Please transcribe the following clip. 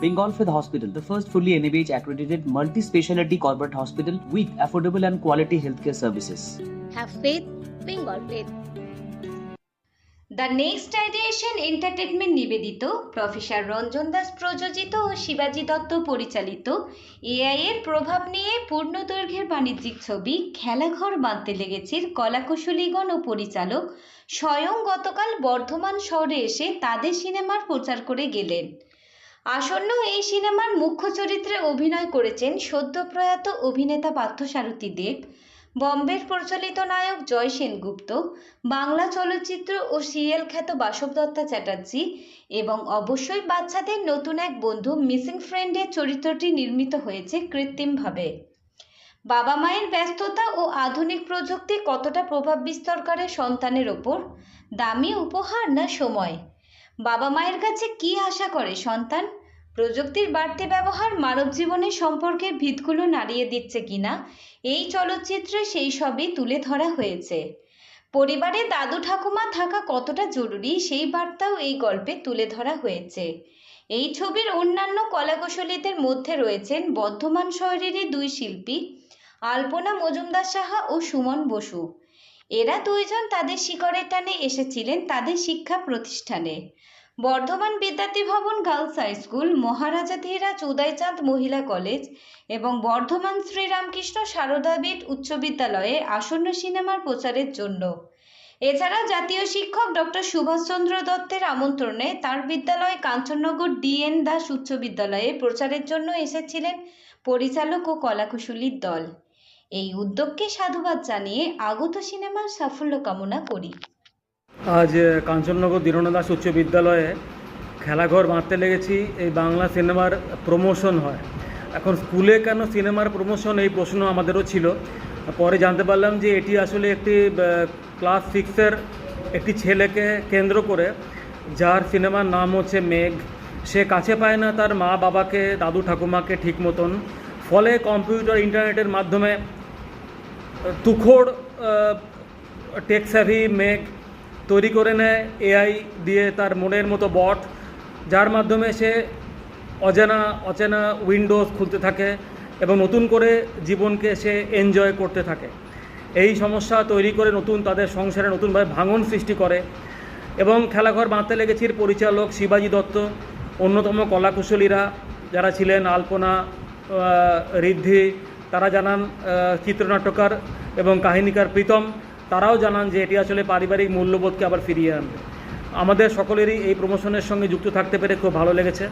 Bengal Fifth Hospital, the first fully NABH accredited multi speciality corporate hospital with affordable and quality healthcare services. Have faith, Bengal faith. The next ideation entertainment নিবেদিত professor Ranjan Das প্রযোজিত ও শিবাজি দত্ত পরিচালিত AI এর প্রভাব নিয়ে পূর্ণদৈর্ঘ্যের বাণিজ্যিক ছবি খেলাঘর বাঁধতে লেগেছির কলাকুশলীগণ ও পরিচালক স্বয়ং গতকাল বর্ধমান শহরে এসে তাদের সিনেমার প্রচার করে গেলেন আসন্ন এই সিনেমার মুখ্য চরিত্রে অভিনয় করেছেন সদ্যপ্রয়াত অভিনেতা পার্থসারথী দেব, বম্বের প্রচলিত নায়ক জয় সেনগুপ্ত, বাংলা চলচ্চিত্র ও সিরিয়াল খ্যাত বাসব দত্তা চ্যাটার্জি এবং অবশ্যই বাচ্চাদের নতুন এক বন্ধু মিসিং ফ্রেন্ডের চরিত্রটি নির্মিত হয়েছে কৃত্রিমভাবে। বাবা মায়ের ব্যস্ততা ও আধুনিক প্রযুক্তি কতটা প্রভাব বিস্তার করে সন্তানের ওপর? দামি উপহার না সময়? বাবা মায়ের কাছে কি আশা করে সন্তান? প্রযুক্তির বাড়তি ব্যবহার মানব জীবনের সম্পর্কের ভিতগুলো নাড়িয়ে দিচ্ছে কিনা? এই চলচ্চিত্রে সেই সবই তুলে ধরা হয়েছে। পরিবারে দাদু ঠাকুমা থাকা কতটা জরুরি সেই বার্তাও এই গল্পে তুলে ধরা হয়েছে। এই ছবির অন্যান্য কলাকুশলীদের মধ্যে রয়েছেন বর্ধমান শহরেরই দুই শিল্পী, আলপনা মজুমদার সাহা ও সুমন বসু। এরা দুইজন তাদের শিকড়ের টানে এসেছিলেন তাদের শিক্ষা প্রতিষ্ঠানে। Bardhaman Bidyarthi Bhaban girls high school, Maharaja Dhiraj Udaychand Mahila college এবং বর্ধমান শ্রীরামকৃষ্ণ সারদাবিদ উচ্চ বিদ্যালয়ে আসন্ন সিনেমার প্রচারের জন্য। এছাড়া জাতীয় শিক্ষক ডক্টর সুভাষচন্দ্র দত্তের আমন্ত্রণে তার বিদ্যালয় কাঞ্চননগর ডিএন দাস উচ্চ বিদ্যালয়ে প্রচারের জন্য এসেছিলেন পরিচালক ও কলাকুশলীর দল। এই উদ্যোগকে সাধুবাদ জানিয়ে আগত সিনেমার সাফল্য কামনা করি। আজ কাঞ্চননগর দীননাথ দাস উচ্চ বিদ্যালয়ে খেলাঘর বাঁধতে লেগেছি। এই বাংলা সিনেমার প্রমোশন হয়। এখন স্কুলে কেন সিনেমার প্রমোশন? এই প্রশ্ন আমাদেরও ছিল। পরে জানতে পারলাম যে এটি আসলে একটি ক্লাস সিক্সের একটি ছেলেকে কেন্দ্র করে, যার সিনেমার নাম হচ্ছে মেঘ। সে কাছে পায় না তার মা বাবাকে দাদু ঠাকুমাকে ঠিক মতন। ফলে কম্পিউটার, ইন্টারনেটের মাধ্যমে তুখোড় টেক মেঘ তৈরি করে নেয় এআই দিয়ে তার মনের মতো বট, যার মাধ্যমে সে অজানা, অচেনা উইন্ডোজ খুলতে থাকে এবং নতুন করে জীবনকে সে এনজয় করতে থাকে। এই সমস্যা তৈরি করে নতুন তাদের সংসারে নতুনভাবে ভাঙন সৃষ্টি করে এবং খেলাঘর বাঁধতে লেগেছির পরিচালক শিবাজি দত্ত, অন্যতম কলাকুশলীরা যারা ছিলেন আলপনা ঋদ্ধি তারা জানান চিত্রনাট্যকার এবং কাহিনীকার প্রীতম, তারাও জানান যে এটি আসলে পারিবারিক মূল্যবোধকে আবার ফিরিয়ে আনবে। আমাদের সকলেরই এই প্রমোশনের সঙ্গে যুক্ত থাকতে পেরে খুব ভালো লেগেছে।